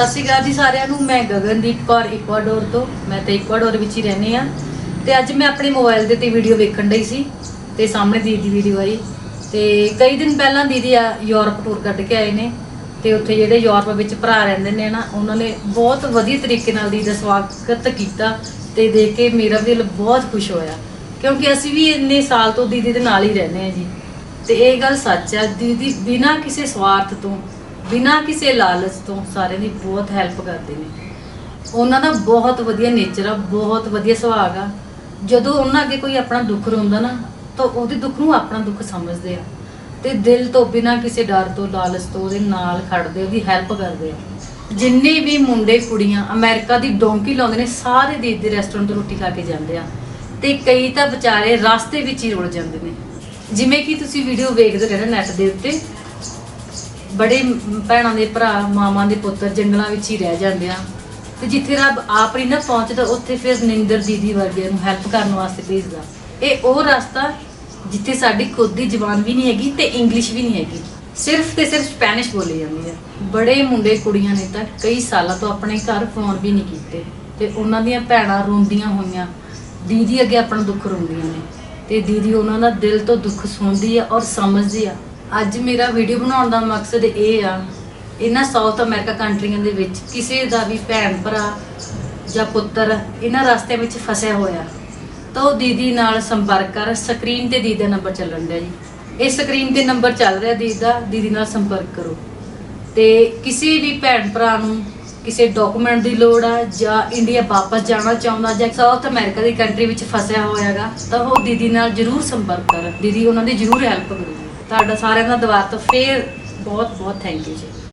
ਸਤਿ ਸ਼੍ਰੀ ਅਕਾਲ ਜੀ ਸਾਰਿਆਂ ਨੂੰ। ਮੈਂ ਗਗਨਦੀਪ ਕੌਰ, ਇਕਵਾਡੋਰ ਤੋਂ। ਮੈਂ ਤਾਂ ਇਕਵਾਡੋਰ ਵਿੱਚ ਹੀ ਰਹਿੰਦੀ ਆ ਤੇ ਅੱਜ ਮੈਂ ਆਪਣੇ ਮੋਬਾਈਲ ਦੇ ਤੇ ਵੀਡੀਓ ਵੇਖਣ ਡਈ ਸੀ ਤੇ ਸਾਹਮਣੇ ਦੀਦੀ ਦੀ ਵੀਡੀਓ ਆਈ। ਤੇ ਕਈ ਦਿਨ ਪਹਿਲਾਂ ਦੀਦੀ ਆ ਯੂਰਪ ਟੂਰ ਕੱਢ ਕੇ ਆਏ ਨੇ। ਤੇ ਉੱਥੇ ਜਿਹੜੇ ਯੂਰਪ ਵਿੱਚ ਭਰਾ ਰਹਿੰਦੇ ਨੇ ਨਾ, ਉਹਨਾਂ ਨੇ ਬਹੁਤ ਵਧੀਆ ਤਰੀਕੇ ਨਾਲ ਦੀਦੀ ਦਾ ਸਵਾਗਤ ਕੀਤਾ ਤੇ ਦੇਖ ਕੇ ਮੇਰਾ ਵੀ ਦਿਲ ਬਹੁਤ ਖੁਸ਼ ਹੋਇਆ। ਕਿਉਂਕਿ ਅਸੀਂ ਵੀ ਇੰਨੇ ਸਾਲ ਤੋਂ ਦੀਦੀ ਦੇ ਨਾਲ ਹੀ ਰਹਿੰਦੇ ਆ ਜੀ। ਤੇ ਇਹ ਗੱਲ ਸੱਚ ਆ, ਦੀਦੀ ਬਿਨਾਂ ਕਿਸੇ ਸਵਾਰਥ ਤੋਂ ਬਿਨਾਂ ਕਿਸੇ ਲਾਲਚ ਤੋਂ ਸਾਰਿਆਂ ਦੀ ਬਹੁਤ ਹੈਲਪ ਕਰਦੇ ਨੇ। ਉਹਨਾਂ ਦਾ ਬਹੁਤ ਵਧੀਆ ਨੇਚਰ ਆ, ਬਹੁਤ ਵਧੀਆ ਸੁਭਾਅ ਆ। ਜਦੋਂ ਉਹਨਾਂ ਅੱਗੇ ਕੋਈ ਆਪਣਾ ਦੁੱਖ ਰੋਂਦਾ ਨਾ, ਤਾਂ ਉਹਦੇ ਦੁੱਖ ਨੂੰ ਆਪਣਾ ਦੁੱਖ ਸਮਝਦੇ ਆ। ਤੇ ਦਿਲ ਤੋਂ ਬਿਨਾਂ ਕਿਸੇ ਡਰ ਤੋਂ, ਲਾਲਚ ਤੋਂ ਉਹਦੇ ਨਾਲ ਖੜਦੇ ਉਹਦੀ ਹੈਲਪ ਕਰਦੇ ਆ। ਜਿੰਨੇ ਵੀ ਮੁੰਡੇ, ਕੁੜੀਆਂ ਅਮਰੀਕਾ ਦੀ ਡੋਂਕੀ ਲਾਉਂਦੇ ਨੇ, ਸਾਰੇ ਦੇਸ਼ ਦੇ ਰੈਸਟੋਰੈਂਟ ਤੋਂ ਰੋਟੀ ਖਾ ਕੇ ਜਾਂਦੇ ਆ। ਤੇ ਕਈ ਤਾਂ ਵਿਚਾਰੇ ਰਸਤੇ ਵਿੱਚ ਹੀ ਰੁੜ ਜਾਂਦੇ ਨੇ। ਜਿਵੇਂ ਕਿ ਤੁਸੀਂ ਵੀਡੀਓ ਵੇਖਦੇ ਰਹਿਣਾ ਨੈਟ ਦੇ ਉੱਤੇ। ਬੜੇ ਭੈਣਾਂ ਦੇ ਭਰਾ, ਮਾਵਾਂ ਦੇ ਪੁੱਤਰ ਜੰਗਲਾਂ ਵਿੱਚ ਹੀ ਰਹਿ ਜਾਂਦੇ ਆ। ਤੇ ਜਿੱਥੇ ਰੱਬ ਆਪ ਨਹੀਂ ਨਾ ਪਹੁੰਚਦਾ, ਉੱਥੇ ਫਿਰ ਨਿੰਦਰ ਦੀਦੀ ਵਰਗਿਆਂ ਨੂੰ ਹੈਲਪ ਕਰਨ ਵਾਸਤੇ ਭੇਜਦਾ। ਇਹ ਉਹ ਰਸਤਾ ਜਿੱਥੇ ਸਾਡੀ ਖੁਦ ਦੀ ਜਬਾਨ ਵੀ ਨਹੀਂ ਹੈਗੀ ਤੇ ਇੰਗਲਿਸ਼ ਵੀ ਨਹੀਂ ਹੈਗੀ। ਸਿਰਫ ਤੇ ਸਿਰਫ ਸਪੈਨਿਸ਼ ਬੋਲੀ ਜਾਂਦੀ ਹੈ ਬੜੇ ਮੁੰਡੇ ਕੁੜੀਆਂ ਨੇ ਤਾਂ ਕਈ ਸਾਲਾਂ ਤੋਂ ਆਪਣੇ ਘਰ ਫੋਨ ਵੀ ਨਹੀਂ ਕੀਤੇ। ਤੇ ਉਹਨਾਂ ਦੀਆਂ ਭੈਣਾਂ ਰੋਂਦੀਆਂ ਹੋਈਆਂ। ਦੀਦੀ ਅੱਗੇ ਆਪਣਾ ਦੁੱਖ ਰੋਂਦੀਆਂ ਨੇ। ਤੇ ਦੀਦੀ ਉਹਨਾਂ ਦਾ ਦਿਲ ਤੋਂ ਦੁੱਖ ਸੁਣਦੀ ਆ ਔਰ ਸਮਝਦੀ ਆ। ਅੱਜ ਮੇਰਾ ਵੀਡੀਓ ਬਣਾਉਣ ਦਾ ਮਕਸਦ ਇਹ ਆ, ਇਹਨਾਂ ਸਾਊਥ ਅਮਰੀਕਾ ਕੰਟਰੀਆਂ ਦੇ ਵਿੱਚ ਕਿਸੇ ਦਾ ਵੀ ਭੈਣ ਭਰਾ ਜਾਂ ਪੁੱਤਰ ਇਹਨਾਂ ਰਸਤਿਆਂ ਵਿੱਚ ਫਸਿਆ ਹੋਇਆ, ਤਾਂ ਉਹ ਦੀਦੀ ਨਾਲ ਸੰਪਰਕ ਕਰ ਸਕਰੀਨ ਤੇ ਦੀਦੀ ਦਾ ਨੰਬਰ ਚੱਲਣ ਡਿਆ ਜੀ। ਇਹ ਸਕਰੀਨ ਤੇ ਨੰਬਰ ਚੱਲ ਰਿਹਾ ਦੀਦੀ ਦਾ, ਦੀਦੀ ਨਾਲ ਸੰਪਰਕ ਕਰੋ। ਤੇ ਕਿਸੇ ਵੀ ਭੈਣ ਭਰਾ ਨੂੰ ਕਿਸੇ ਡਾਕੂਮੈਂਟ ਦੀ ਲੋੜ ਆ ਜਾਂ ਇੰਡੀਆ ਵਾਪਸ ਜਾਣਾ ਚਾਹੁੰਦਾ ਜਾਂ ਸਾਊਥ ਅਮਰੀਕਾ ਦੀ ਕੰਟਰੀ ਵਿੱਚ ਫਸਿਆ ਹੋਇਆਗਾ ਤਾਂ ਉਹ ਦੀਦੀ ਨਾਲ ਜਰੂਰ ਸੰਪਰਕ ਕਰ। ਦੀਦੀ ਉਹਨਾਂ ਦੀ ਜਰੂਰ ਹੈਲਪ ਕਰੂਗੀ। ਤੁਹਾਡਾ ਸਾਰਿਆਂ ਦਾ ਦੁਬਾਰਾ ਤੋਂ ਫੇਰ ਬਹੁਤ ਬਹੁਤ ਥੈਂਕ ਯੂ ਜੀ।